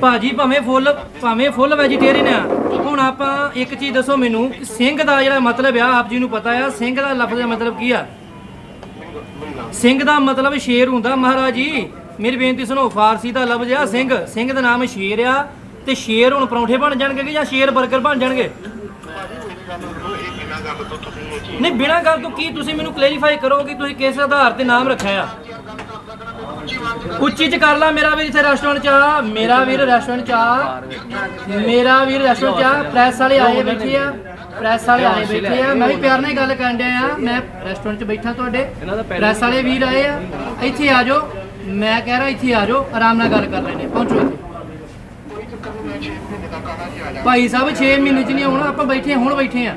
ਭਾਜੀ, ਭਾਵੇਂ ਫੁੱਲ ਭਾਵੇਂ ਫੁੱਲ ਵੈਜੀਟੇਰੀਅਨ ਆ, ਹੁਣ ਆਪਾਂ ਇੱਕ ਚੀਜ਼ ਦੱਸੋ ਮੈਨੂੰ ਕਿ ਸਿੰਘ ਦਾ ਜਿਹੜਾ ਮਤਲਬ ਆ, ਆਪ ਜੀ ਨੂੰ ਪਤਾ ਆ, ਸਿੰਘ ਦਾ ਲਫ਼ਜ਼ ਦਾ ਮਤਲਬ ਕੀ ਆ? ਸਿੰਘ ਦਾ ਮਤਲਬ ਸ਼ੇਰ ਹੁੰਦਾ, ਮਹਾਰਾਜ ਜੀ, ਮੇਰੀ ਬੇਨਤੀ ਸੁਣੋ, ਫਾਰਸੀ ਦਾ ਲਫ਼ਜ਼ ਆ ਸਿੰਘ ਸਿੰਘ ਦਾ ਨਾਮ ਸ਼ੇਰ ਆ, ਤੇ ਸ਼ੇਰ ਹੁਣ ਪਰੌਂਠੇ ਬਣ ਜਾਣਗੇ ਕਿ ਜਾਂ ਸ਼ੇਰ 버ਗਰ ਬਣ ਜਾਣਗੇ? ਨਹੀਂ, ਬਿਨਾਂ ਗੱਲ ਤੋਂ ਕੀ ਤੁਸੀਂ ਮੈਨੂੰ ਕਲੈਰੀਫਾਈ ਕਰੋ ਕਿ ਤੁਸੀਂ ਕਿਸ ਆਧਾਰ ਤੇ ਨਾਮ ਰੱਖਿਆ ਆ? ਉੱਚੀ ਚ ਕਰ ਲਾ, ਮੇਰਾ ਵੀਰ ਇੱਥੇ ਰੈਸਟੋਰੈਂਟ ਚ ਆ। ਮੇਰਾ ਵੀਰ ਰੈਸਟੋਰੈਂਟ ਚ ਆ। ਮੇਰਾ ਵੀਰ ਰੈਸਟੋਰੈਂਟ ਚ ਆ। ਪ੍ਰੈਸ ਵਾਲੇ ਆਏ ਬੈਠੇ ਆ। ਪ੍ਰੈਸ ਵਾਲੇ ਆਏ ਬੈਠੇ ਆ। ਮੈਂ ਵੀ ਪਿਆਰ ਨਾਲ ਹੀ ਗੱਲ ਕਰਨ ਡਿਆ ਆ। ਮੈਂ ਰੈਸਟੋਰੈਂਟ ਚ ਬੈਠਾ ਤੁਹਾਡੇ। ਪ੍ਰੈਸ ਵਾਲੇ ਵੀਰ ਆਏ ਆ। ਇੱਥੇ ਆ ਜਾਓ। ਮੈਂ ਕਹਿ ਰਿਹਾ ਇੱਥੇ ਆ ਜਾਓ। ਆਰਾਮ ਨਾਲ ਗੱਲ ਕਰ ਲੈਣੇ ਪਹੁੰਚੋ ਇੱਥੇ। ਭਾਈ ਸਾਹਿਬ 6 ਮਹੀਨੇ ਚ ਨਹੀਂ ਆਉਣਾ। ਆਪਾਂ ਬੈਠੇ ਹੁਣ ਬੈਠੇ ਆ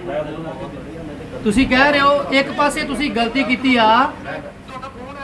ਤੁਸੀਂ ਕਹਿ ਰਹੇ ਹੋ, ਇੱਕ ਪਾਸੇ ਤੁਸੀਂ ਗਲਤੀ ਕੀਤੀ ਆ।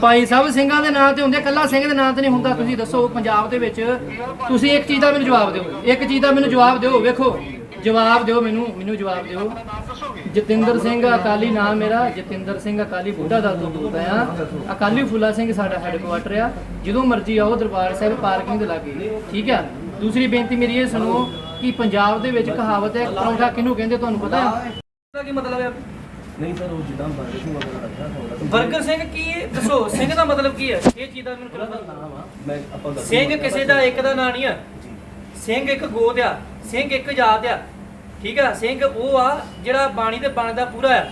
ਭਾਈ ਸਾਹਿਬ, ਸਿੰਘਾਂ ਦੇ ਨਾਂ ਤੇ ਹੁੰਦੇ ਕੱਲਾ ਸਿੰਘ ਦੇ ਨਾਂ ਤੇ ਨਹੀਂ ਹੁੰਦਾ। ਤੁਸੀਂ ਦੱਸੋ ਪੰਜਾਬ ਦੇ ਵਿੱਚ ਤੁਸੀਂ ਇੱਕ ਚੀਜ਼ ਦਾ ਮੈਨੂੰ ਜਵਾਬ ਦਿਓ। ਇੱਕ ਚੀਜ਼ ਦਾ ਮੈਨੂੰ ਜਵਾਬ ਦਿਓ। ਵੇਖੋ, ਜਵਾਬ ਦਿਓ ਮੈਨੂੰ ਮੈਨੂੰ ਜਵਾਬ ਦਿਓ। ਜਤਿੰਦਰ ਸਿੰਘ ਅਕਾਲੀ ਨਾਮ ਮੇਰਾ। ਜਤਿੰਦਰ ਸਿੰਘ ਅਕਾਲੀ ਬੁੱਢਾ ਦਲ ਤੋਂ ਬੋਲਦਾ ਆ ਅਕਾਲੀ ਫੁੱਲਾ ਸਿੰਘ ਸਾਡਾ ਹੈੱਡਕੁਆਟਰ ਆ। ਜਦੋਂ ਮਰਜ਼ੀ ਆਓ ਦਰਬਾਰ ਸਾਹਿਬ ਪਾਰਕਿੰਗ ਦੇ ਲਾਗੇ। ਠੀਕ ਆ? ਦੂਸਰੀ ਬੇਨਤੀ ਮੇਰੀ ਇਹ ਸੁਣੋ ਕਿ ਪੰਜਾਬ ਦੇ ਵਿੱਚ ਕਹਾਵਤ ਹੈ, ਪਰੌਂਠਾ ਕਿਹਨੂੰ ਕਹਿੰਦੇ ਤੁਹਾਨੂੰ ਪਤਾ ਦਾ ਕੀ ਮਤਲਬ ਹੈ? ਨਹੀਂ ਸਰ ਉਹ ਜਿੱਦਾਂ ਬਾਰੇ ਸਿੰਘ ਵਗੈਰਾ ਰੱਖਿਆ ਹੋਣਾ ਬਰਗਰ ਸਿੰਘ ਕੀ ਹੈ? ਦੱਸੋ ਸਿੰਘ ਦਾ ਮਤਲਬ ਕੀ ਹੈ? ਇਹ ਚੀਜ਼ ਦਾ ਮੈਨੂੰ ਥੋੜ੍ਹਾ ਦੱਸੋ। ਨਾਮ ਆ ਮੈਂ ਆਪਾਂ ਦੱਸ ਸਿੰਘ ਕਿਸੇ ਦਾ ਇੱਕ ਦਾ ਨਾਂ ਨਹੀਂ ਆ। ਸਿੰਘ ਇੱਕ ਗੋਤ ਆ ਸਿੰਘ ਇੱਕ ਜਾਤ ਆ। ਠੀਕ ਆ ਸਿੰਘ ਉਹ ਆ ਜਿਹੜਾ ਬਾਣੀ ਤੇ ਬਣਦਾ ਪੂਰਾ ਆ।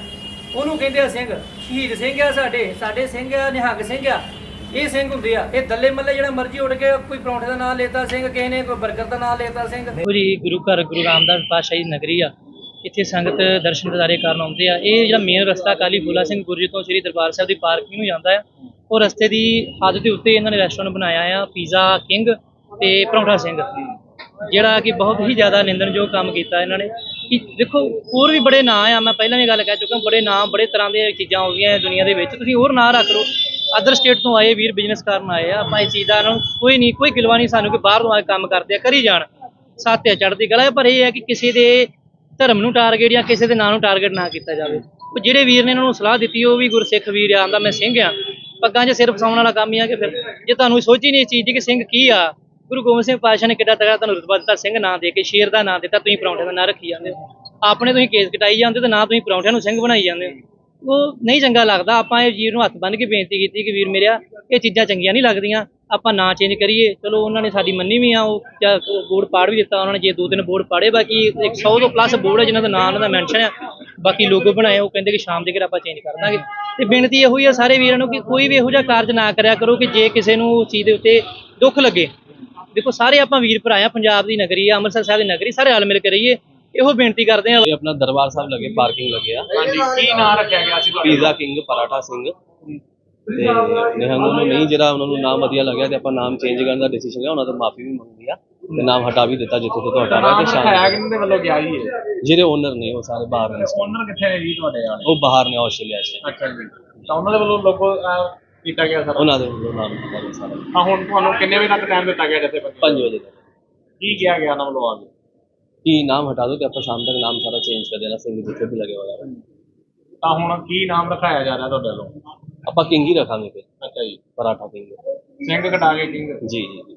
ਉਹਨੂੰ ਕਹਿੰਦੇ ਆ ਸਿੰਘ। ਸ਼ਹੀਦ ਸਿੰਘ ਆ ਸਾਡੇ ਸਾਡੇ ਸਿੰਘ ਆ ਨਿਹੰਗ ਸਿੰਘ ਆ। ਇਹ ਸਿੰਘ ਹੁੰਦੇ ਆ। ਇਹ ਦੱਲੇ ਮੱਲੇ ਜਿਹੜਾ ਮਰਜ਼ੀ ਉੱਡ ਕੇ ਕੋਈ ਪਰੌਂਠੇ ਦਾ ਨਾਂ ਲੇਤਾ ਸਿੰਘ ਕਿਸੇ ਨੇ ਕੋਈ 버ਗਰ ਦਾ ਨਾਂ ਲੇਤਾ ਸਿੰਘ। ਜੀ ਗੁਰੂ ਘਰ ਗੁਰੂ ਰਾਮਦਾਸ ਪਾਤਸ਼ਾਹੀ ਦੀ ਨਗਰੀ ਆ। ਇੱਥੇ ਸੰਗਤ ਦਰਸ਼ਨ ਦਿਦਾਰੇ ਕਰਨ ਆਉਂਦੇ ਆ। ਇਹ ਜਿਹੜਾ ਮੇਨ ਰਸਤਾ ਕਾਲੀ ਫੂਲਾ ਸਿੰਘ ਗੁਰਜੀ ਤੋਂ ਸ੍ਰੀ ਦਰਬਾਰ ਸਾਹਿਬ ਦੀ ਪਾਰਕਿੰਗ ਨੂੰ ਜਾਂਦਾ ਆ। ਉਹ ਰਸਤੇ ਦੀ ਹੱਦ ਦੇ ਉੱਤੇ ਇਹਨਾਂ ਨੇ ਰੈਸਟੋਰੈਂਟ ਬਣਾਇਆ ਆ ਪੀਜ਼ਾ ਕਿੰਗ ਤੇ ਪਰੌਂਠਾ ਸਿੰਘ। ਜਿਹੜਾ ਕਿ ਬਹੁਤ ਹੀ ਜ਼ਿਆਦਾ ਨਿੰਦਣਯੋਗ ਕੰਮ ਕੀਤਾ ਇਹਨਾਂ ਨੇ। ਕਿ ਦੇਖੋ ਹੋਰ ਵੀ ਬੜੇ ਨਾਂ ਆ ਮੈਂ ਪਹਿਲਾਂ ਵੀ ਗੱਲ ਕਹਿ ਚੁੱਕਾ ਬੜੇ ਨਾਂ ਬੜੇ ਤਰ੍ਹਾਂ ਦੀਆਂ ਚੀਜ਼ਾਂ ਆਉਂਦੀਆਂ ਗਈਆਂ ਦੁਨੀਆ ਦੇ ਵਿੱਚ। ਤੁਸੀਂ ਹੋਰ ਨਾਂ ਰੱਖ ਲਓ। ਅਦਰ ਸਟੇਟ ਤੋਂ ਆਏ ਵੀਰ ਬਿਜ਼ਨਸ ਕਰਨ ਆਏ ਆ। ਆਪਾਂ ਇਹ ਚੀਜ਼ ਦਾ ਨੂੰ ਕੋਈ ਨਹੀਂ ਕੋਈ ਗਿਲਵਾ ਨਹੀਂ ਸਾਨੂੰ ਕਿ ਬਾਹਰ ਤੋਂ ਆ ਕੰਮ ਕਰਦੇ ਆ ਕਰੀ ਜਾਣ। ਸਾਥਿਆ ਚੜ੍ਹਦੀ ਕਲਾ ਹੈ, ਪਰ ਇਹ ਹੈ ਕਿ ਕਿਸੇ ਦੇ ਧਰਮ ਨੂੰ ਟਾਰਗੇਟ ਜਾਂ ਕਿਸੇ ਦੇ ਨਾਂ ਨੂੰ ਟਾਰਗੇਟ ਨਾ ਕੀਤਾ ਜਾਵੇ। ਉਹ ਜਿਹੜੇ ਵੀਰ ਨੇ ਇਹਨਾਂ ਨੂੰ ਸਲਾਹ ਦਿੱਤੀ, ਉਹ ਵੀ ਗੁਰਸਿੱਖ ਵੀਰ ਆ, ਆਂਦਾ ਮੈਂ ਸਿੰਘ ਆ। ਪੱਗਾਂ 'ਚ ਸਿਰ ਫਸਾਉਣ ਵਾਲਾ ਕੰਮ ਹੀ ਆ ਕਿ ਫਿਰ ਜੇ ਤੁਹਾਨੂੰ ਸੋਚ ਹੀ ਨਹੀਂ ਇਸ ਚੀਜ਼ ਦੀ ਕਿ ਸਿੰਘ ਕੀ ਆ? ਗੁਰੂ ਗੋਬਿੰਦ ਸਿੰਘ ਪਾਤਸ਼ਾਹ ਨੇ ਕਿੱਡਾ ਤਗੜਾ ਤੁਹਾਨੂੰ ਰੁਤਬਾ ਦਿੱਤਾ, ਸਿੰਘ ਨਾਂ ਦੇ ਕੇ, ਸ਼ੇਰ ਦਾ ਨਾਂ ਦਿੱਤਾ, ਤੁਸੀਂ ਪਰੌਂਠੇ ਦਾ ਨਾਂ ਰੱਖੀ ਜਾਂਦੇ ਹੋ। ਆਪਣੇ ਤੁਸੀਂ ਕੇਸ ਕਟਾਈ ਜਾਂਦੇ ਤੇ ਨਾ ਤੁਸੀਂ ਪਰੌਂਠਿਆਂ ਨੂੰ ਸਿੰਘ ਬਣਾਈ ਜਾਂਦੇ ਹੋ। ਉਹ ਨਹੀਂ ਚੰਗਾ ਲੱਗਦਾ, ਆਪਾਂ ਇਹ ਵੀਰ ਨੂੰ ਹੱਥ ਬੰਨ੍ਹ ਕੇ ਬੇਨਤੀ ਕੀਤੀ ਕਿ ਵੀਰ ਮੇਰਿਆ, ਇਹ ਚੀਜ਼ਾਂ ਚੰਗੀਆਂ ਨਹੀਂ ਲੱਗਦੀਆਂ। ਆਪਾਂ ਨਾਂ ਚੇਂਜ ਕਰੀਏ ਚਲੋ ਉਹਨਾਂ ਨੇ ਸਾਡੀ ਮੰਨੀ ਵੀ ਆ ਉਹ ਜਾਂ ਬੋਰਡ ਪਾੜ ਵੀ ਦਿੱਤਾ ਉਹਨਾਂ ਨੇ ਜੇ ਦੋ ਤਿੰਨ ਬੋਰਡ ਪਾੜੇ ਬਾਕੀ 100 ਤੋਂ ਪਲੱਸ ਬੋਰਡ ਹੈ ਜਿਨ੍ਹਾਂ ਦਾ ਨਾਂ ਉਹਨਾਂ ਦਾ ਮੈਂਸ਼ਨ ਆ ਬਾਕੀ ਲੋਗੋ ਬਣਾਏ ਉਹ ਕਹਿੰਦੇ ਕਿ ਸ਼ਾਮ ਦੇ ਘਰ ਆਪਾਂ ਚੇਂਜ ਕਰ ਦਾਂਗੇ। ਤੇ ਬੇਨਤੀ ਇਹੋ ਹੀ ਆ ਸਾਰੇ ਵੀਰਾਂ ਨੂੰ ਕਿ ਕੋਈ ਵੀ ਇਹੋ ਜਿਹਾ ਕਾਰਜ ਨਾ ਕਰਿਆ ਕਰੋ ਕਿ ਜੇ ਕਿਸੇ ਨੂੰ ਉਸ ਚੀਜ਼ ਦੇ ਉੱਤੇ ਦੁੱਖ ਲੱਗੇ। ਦੇਖੋ ਸਾਰੇ ਆਪਾਂ ਵੀਰ ਭਰਾ ਆ ਪੰਜਾਬ ਦੀ ਨਗਰੀ ਆ ਅੰਮ੍ਰਿਤਸਰ ਸਾਹਿਬ ਦੀ ਨਗਰੀ ਸਾਰੇ ਰਲ ਮਿਲ ਕੇ ਰਹੀਏ ਇਹੋ ਬੇਨਤੀ ਕਰਦੇ ਆ। ਆਪਣਾ ਦਰਬਾਰ ਸਾਹਿਬ ਲੱਗੇ ਪਾਰਕਿੰਗ ਲੱਗੇ ਆ। ਹਾਂਜੀ ਕੀ ਨਾਂ ਰੱਖਿਆ ਗਿਆ ਸੀ ਤੁਹਾਡਾ? Pizza king paratha Singh. ਤੇ ਨਿਹੰਗ ਨੂੰ ਨਹੀਂ ਜਿਹੜਾ ਉਹਨਾਂ ਨੂੰ ਨਾਮ ਵਧੀਆ ਲੱਗਿਆ ਤੇ ਆਪਾਂ ਨਾਮ ਚੇਂਜ ਕਰਨ ਦਾ ਡਿਸੀਜਨ ਲਿਆ ਉਹਨਾਂ ਤੋਂ ਮਾਫੀ ਵੀ ਮੰਗੀ ਆ ਤੇ ਨਾਮ ਹਟਾ ਵੀ ਦਿੱਤਾ ਜਿੱਥੇ ਤੋਂ ਤੁਹਾਡਾ ਨਾਮ ਹੈ ਤੇ ਸ਼ਾਮ ਕਿਹਨਾਂ ਦੇ ਵੱਲੋਂ ਗਿਆ ਜੀ ਇਹ? ਜਿਹੜੇ ਓਨਰ ਨੇ ਉਹ ਸਾਰੇ ਬਾਹਰ ਨੇ। ਓਨਰ ਕਿੱਥੇ ਹੈ ਜੀ ਤੁਹਾਡੇ ਵਾਲੇ? ਉਹ ਬਾਹਰ ਨੇ ਆਸਟ੍ਰੇਲੀਆ 'ਚ। ਅੱਛਾ ਜੀ। ਤਾਂ ਉਹਨਾਂ ਦੇ ਵੱਲੋਂ ਅਹ, ਕੀਤਾ ਗਿਆ ਸਾਰਾ? ਉਹਨਾਂ ਦੇ ਵੱਲੋਂ ਨਾਮ ਦਿੱਤਾ ਸਾਰਾ। ਤਾਂ ਹੁਣ ਤੁਹਾਨੂੰ ਕਿੰਨੇ ਵਜੇ ਤੱਕ ਟਾਈਮ ਦਿੱਤਾ ਗਿਆ ਜੱਥੇ 5 ਵਜੇ ਤੱਕ। ਕੀ ਕਿਹਾ ਗਿਆ ਉਹਨਾਂ ਵੱਲੋਂ ਆ ਕੇ? ਕੀ ਨਾਮ ਹਟਾ ਦੋ ਤੇ ਆਪਾਂ ਸ਼ਾਮ ਤੱਕ ਨਾਮ ਸਾਰਾ ਚੇਂਜ ਕਰ ਦੇਣਾ ਸਿੰਘ ਜਿੱਥੇ ਵੀ ਲੱਗੇ ਹੋਇਆ ਤਾਂ ਹੁਣ ਕੀ ਨਾਮ ਰਖਾਇਆ ਜਾ ਰਿਹਾ ਤੁਹਾਡੇ ਵੱਲੋਂ? ਆਪਾਂ ਕਿੰਗ ਹੀ ਰੱਖਾਂਗੇ ਫਿਰ। ਅੱਛਾ ਜੀ ਪਰਾਠਾ ਕਿੰਗ। ਸਿੰਘ ਕਟਾ ਕੇ ਕਿੰਗ। ਜੀ ਜੀ ਜੀ।